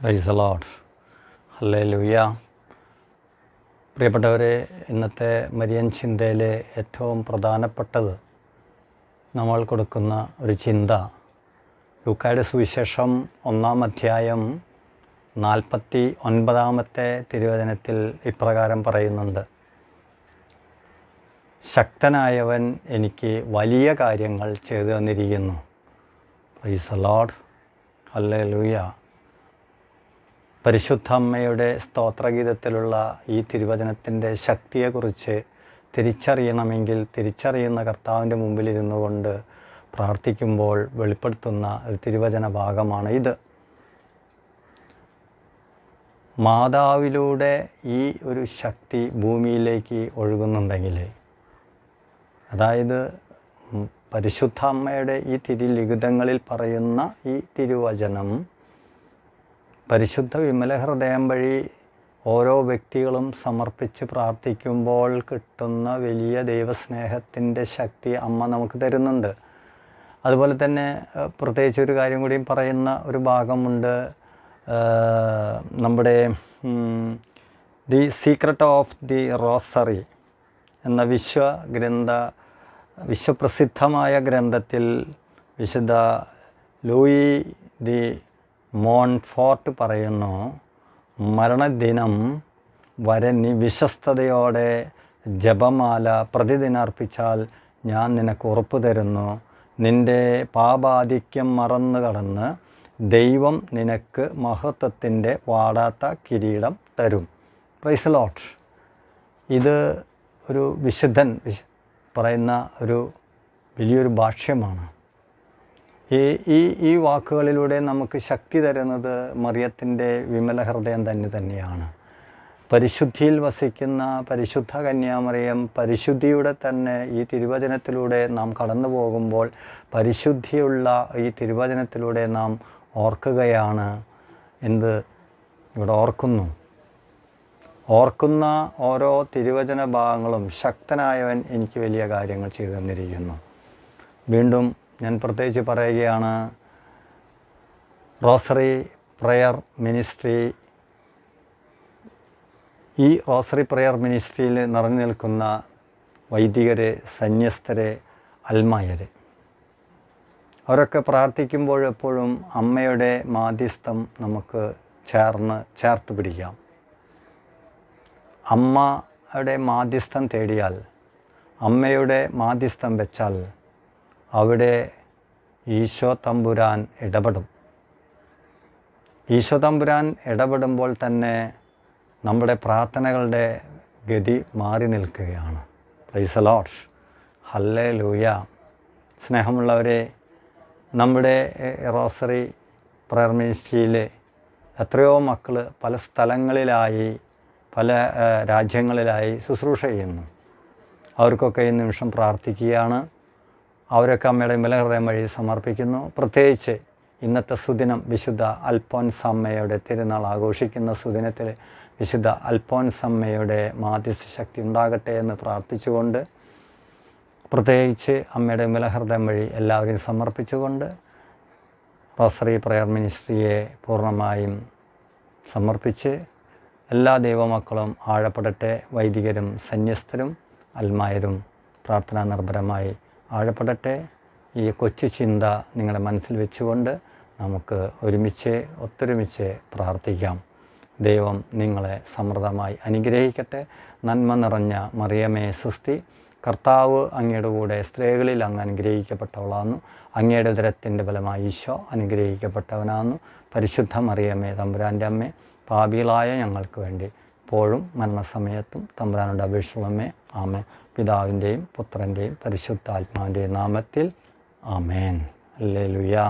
Price load അല്ലേ ലൂയ പ്രിയപ്പെട്ടവരെ ഇന്നത്തെ മരിയൻ ചിന്തയിലെ ഏറ്റവും പ്രധാനപ്പെട്ടത് നമ്മൾ കൊടുക്കുന്ന ഒരു ചിന്ത. ലൂക്കായുടെ സുവിശേഷം ഒന്നാം അധ്യായം നാൽപ്പത്തി ഒൻപതാമത്തെ തിരുവചനത്തിൽ ഇപ്രകാരം പറയുന്നുണ്ട്. ശക്തനായവൻ എനിക്ക് വലിയ കാര്യങ്ങൾ ചെയ്തു തന്നിരിക്കുന്നു. പ്രൈസ് ലോഡ് അല്ലേ ലൂയ പരിശുദ്ധ അമ്മയുടെ സ്തോത്രഗീതത്തിലുള്ള ഈ തിരുവചനത്തിന്റെ ശക്തിയെക്കുറിച്ച് തിരിച്ചറിയണമെങ്കിൽ തിരിച്ചറിയുന്ന കർത്താവിന്റെ മുമ്പിലിരുന്നു കൊണ്ട് പ്രാർത്ഥിക്കുമ്പോൾ വെളിപ്പെടുത്തുന്ന ഒരു തിരുവചന ഭാഗമാണ് ഇത്. മാതാവിലൂടെ ഈ ഒരു ശക്തി ഭൂമിയിലേക്ക് ഒഴുകുന്നുണ്ടെങ്കിൽ അതായത് പരിശുദ്ധ അമ്മയുടെ ഈ തിരിലിഖിതങ്ങളിൽ പറയുന്ന ഈ തിരുവചനം പരിശുദ്ധ വിമല ഹൃദയം വഴി ഓരോ വ്യക്തികളും സമർപ്പിച്ച് പ്രാർത്ഥിക്കുമ്പോൾ കിട്ടുന്ന വലിയ ദൈവസ്നേഹത്തിന്റെ ശക്തി അമ്മ നമുക്ക് തരുന്നുണ്ട്. അതുപോലെ തന്നെ പ്രത്യേകിച്ച് ഒരു കാര്യം കൂടിയും പറയുന്ന ഒരു ഭാഗമുണ്ട്. നമ്മുടെ the secret of the rosary എന്ന വിശ്വഗ്രന്ഥ വിശ്വപ്രസിദ്ധമായ ഗ്രന്ഥത്തിൽ വിശുദ്ധ ലൂയി ദി മോൺഫോർട്ട് പറയുന്നു മരണദിനം വരെ നീ വിശ്വസ്തയോടെ ജപമാല പ്രതിദിനം അർപ്പിച്ചാൽ ഞാൻ നിനക്ക് ഉറപ്പ് തരുന്നു. നിന്റെ പാപാധിക്യം മറന്നു കടന്ന് ദൈവം നിനക്ക് മഹത്വത്തിന്റെ വാടാത്ത കിരീടം തരും. പ്രൈസ് ലോട്ട് ഇത് ഒരു വിശുദ്ധൻ വിശ് പറയുന്ന ഒരു വലിയൊരു ഭാഷ്യമാണ്. ഈ ഈ ഈ വാക്കുകളിലൂടെ നമുക്ക് ശക്തി തരുന്നത് മറിയത്തിന്റെ വിമല ഹൃദയം തന്നെ തന്നെയാണ്. പരിശുദ്ധിയിൽ വസിക്കുന്ന പരിശുദ്ധ കന്യാമറിയം പരിശുദ്ധിയുടെ തന്നെ ഈ തിരുവചനത്തിലൂടെ നാം കടന്നു പോകുമ്പോൾ പരിശുദ്ധിയുള്ള ഈ തിരുവചനത്തിലൂടെ നാം ഓർക്കുകയാണ് എന്ത്? ഇവിടെ ഓർക്കുന്നു. ഓർക്കുന്ന ഓരോ തിരുവചന ഭാഗങ്ങളും ശക്തനായവൻ എനിക്ക് വലിയ കാര്യങ്ങൾ ചെയ്തു തന്നിരിക്കുന്നു. വീണ്ടും ഞാൻ പ്രത്യേകിച്ച് പറയുകയാണ് റോസറി പ്രയർ മിനിസ്ട്രി. ഈ റോസറി പ്രയർ മിനിസ്ട്രിയിൽ നിറഞ്ഞു നിൽക്കുന്ന വൈദികരെ സന്യസ്തരെ അൽമായരെ. അവരൊക്കെ പ്രാർത്ഥിക്കുമ്പോൾ എപ്പോഴും അമ്മയുടെ മാധ്യസ്ഥം നമുക്ക് ചേർന്ന് ചേർത്ത് പിടിക്കാം. അമ്മയുടെ മാധ്യസ്ഥം തേടിയാൽ അമ്മയുടെ മാധ്യസ്ഥം വെച്ചാൽ അവിടെ ഈശോ തമ്പുരാൻ ഇടപെടും. ഈശോ തമ്പുരാൻ ഇടപെടുമ്പോൾ തന്നെ നമ്മുടെ പ്രാർത്ഥനകളുടെ ഗതി മാറി നിൽക്കുകയാണ്. പ്രൈസ് ലോട്ട്സ് ഹല്ലേ ലൂയ സ്നേഹമുള്ളവരെ നമ്മുടെ റോസറി പ്രയർ എത്രയോ മക്കൾ പല സ്ഥലങ്ങളിലായി പല രാജ്യങ്ങളിലായി ശുശ്രൂഷ ചെയ്യുന്നു. അവർക്കൊക്കെ ഈ നിമിഷം പ്രാർത്ഥിക്കുകയാണ്. അവരൊക്കെ അമ്മയുടെ വിമലഹൃദയം വഴി സമർപ്പിക്കുന്നു. പ്രത്യേകിച്ച് ഇന്നത്തെ സുദിനം വിശുദ്ധ അൽഫോൻസമ്മയുടെ തിരുനാൾ ആഘോഷിക്കുന്ന സുദിനത്തിൽ വിശുദ്ധ അൽഫോൻസമ്മയുടെ മാധ്യസ്ഥ ശക്തി ഉണ്ടാകട്ടെ എന്ന് പ്രാർത്ഥിച്ചുകൊണ്ട് പ്രത്യേകിച്ച് അമ്മയുടെ വിമലഹൃദയം വഴി എല്ലാവരെയും സമർപ്പിച്ചുകൊണ്ട് റോസറി പ്രയർ മിനിസ്ട്രിയെ പൂർണമായും സമർപ്പിച്ച് എല്ലാ ദൈവമക്കളും ആഴപ്പെടട്ടെ. വൈദികരും സന്യസ്തരും അൽമായരും പ്രാർത്ഥനാ നിർഭരമായി ആഴപ്പെടട്ടെ. ഈ കൊച്ചു ചിന്ത നിങ്ങളുടെ മനസ്സിൽ വെച്ചുകൊണ്ട് നമുക്ക് ഒരുമിച്ച് ഒത്തൊരുമിച്ച് പ്രാർത്ഥിക്കാം. ദൈവം നിങ്ങളെ സമൃദ്ധമായി അനുഗ്രഹിക്കട്ടെ. നന്മ നിറഞ്ഞ മറിയമേ സുസ്തി കർത്താവ് അങ്ങയുടെ കൂടെ സ്ത്രീകളിൽ അങ്ങ് അനുഗ്രഹിക്കപ്പെട്ടവളാന്നു. അങ്ങയുടെ ഉദരത്തിന്റെ ഫലമായി ഈശോ അനുഗ്രഹിക്കപ്പെട്ടവനാന്നു. പരിശുദ്ധ മറിയമ്മേ തമ്പുരാന്റെ അമ്മേ പാപികളായ ഞങ്ങൾക്ക് വേണ്ടി ഇപ്പോഴും മരണസമയത്തും തമ്പുരാനോട് അപേക്ഷയുള്ളമ്മേ ആമേ പിതാവിന്റെയും പുത്രന്റെയും പരിശുദ്ധാത്മാവിന്റെയും നാമത്തിൽ ആമേൻ. അല്ലേ ലുയാ